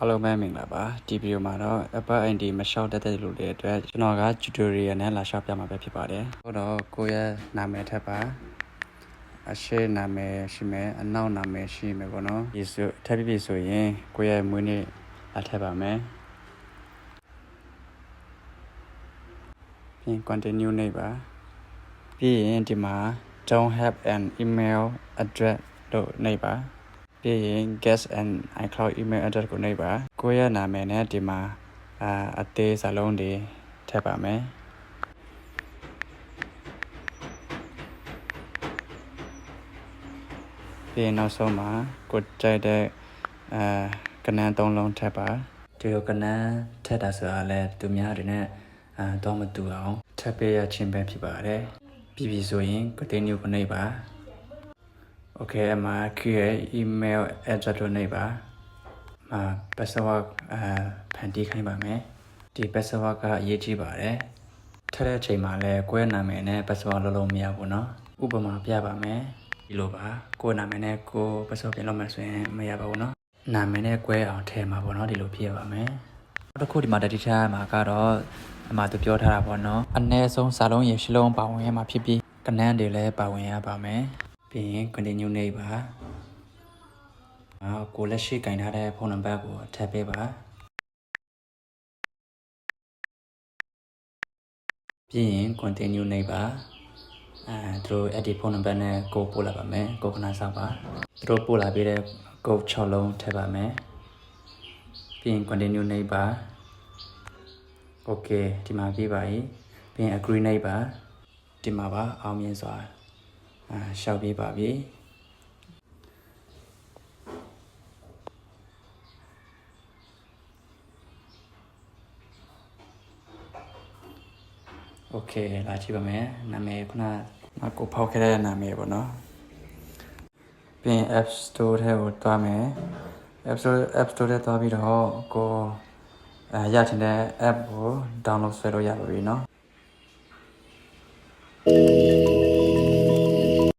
အားလုံးပဲမင်္ဂလာပါဒီဗီဒီယိုမှာတော့ Apple ID မလျှောက်တတ်တဲ့လူတွေအတွက်ကျွန်တော်က tutorial နဲ့လာလျှောက်ပြမှာပဲဖြစ်ပါတယ်ဟုတ်တော့ကိုယ့်ရဲ့နာမည်ထက်ပါအရှိနာမည်ရှိမယ်အနောက်နာမည်ရှိမယ်ပေါ့နော်ဒီဆိုထပ်ပြီးပြီဆိုရင်ကိုယ့်ရဲ့မွေးနေ့လာထည့်ပါမယ်ပြီးရင် continue နေပါပြီးရင်ဒီမှာ don't have an email address လို့နေပါ ပြီးရင် guest and iCloud email address ကိုနှိပ်ပါကိုယ့်ရဲ့နာမည်နဲ့ဒီမှာအာအသေးစာလုံးတွေထည့်ပါမယ်ပြီးရင်နောက်ဆုံးမှာကိုကြိုက်တဲ့အာကနန်းသုံးလုံးထည့်ပါဒီလိုကနန်းထည့်တာဆိုတာလဲသူများတွေနဲ့အာတော့မတူအောင်ထပ်ပေးရချင်းပဲဖြစ်ပါတယ်ပြီးပြီဆိုရင် continue ကိုနှိပ်ပါ โอเคအမှာခရ email address လို့နေပါမှာ password အာဖန်တီးခိုင်းပါမယ်ဒီ password ကအရေးကြီးပါတယ်ထည့်တဲ့အချိန်မှာလဲကိုယ့်နာမည်နဲ့ password လုံးလုံးမရဘူးเนาะဥပမာပြပါမယ်ဒီလိုပါကိုယ့်နာမည်နဲ့ကိုယ် password ပြင်လို့မှဆိုရင်မရပါဘူးเนาะနာမည်နဲ့ကိုယ်အောင်ထည့်မှာပေါ့เนาะဒီလိုဖြစ်ရပါမယ်နောက်တစ်ခုဒီမှာတတိထားမှာကတော့အမှသူပြောထားတာပေါ့နော်အ ਨੇ ဆုံးစာလုံးရေရှလုံးပါဝင်ရမှာဖြစ်ပြီးကနန်းတွေလည်းပါဝင်ရပါမယ် ပြီးရင် continue နေပါအော်ကိုလက်ရှိကင်ထားတဲ့ဖုန်းနံပါတ်ကိုထပ်ပေးပါပြီးရင် continue နေပါအဲသူတို့ edit ဖုန်းနံပါတ်နဲ့ကိုပို့လာပါမယ်ကိုခဏစောင့်ပါသူတို့ပို့လာပေးတဲ့ကို6လုံးထည့်ပါမယ်ပြီးရင် continue နေပါ okay ဒီမှာပြပါ ਈ ပြီးရင် agree နေပါဒီမှာပါအောင်မြင်စွာ အာရှောက်ပြပါပြီโอเคလာကြည့်ပါမယ်နာမည်ခုနကကိုဖောက်ခဲ့တဲ့နာမည်ပေါ့နော်ပြီးရင် App Store ထဲကိုတွားမယ် App Store App Store ထဲတွားပြီးတော့ကိုအဲရချင်တဲ့ app ကို download ဆွဲလို့ရပါပြီเนาะ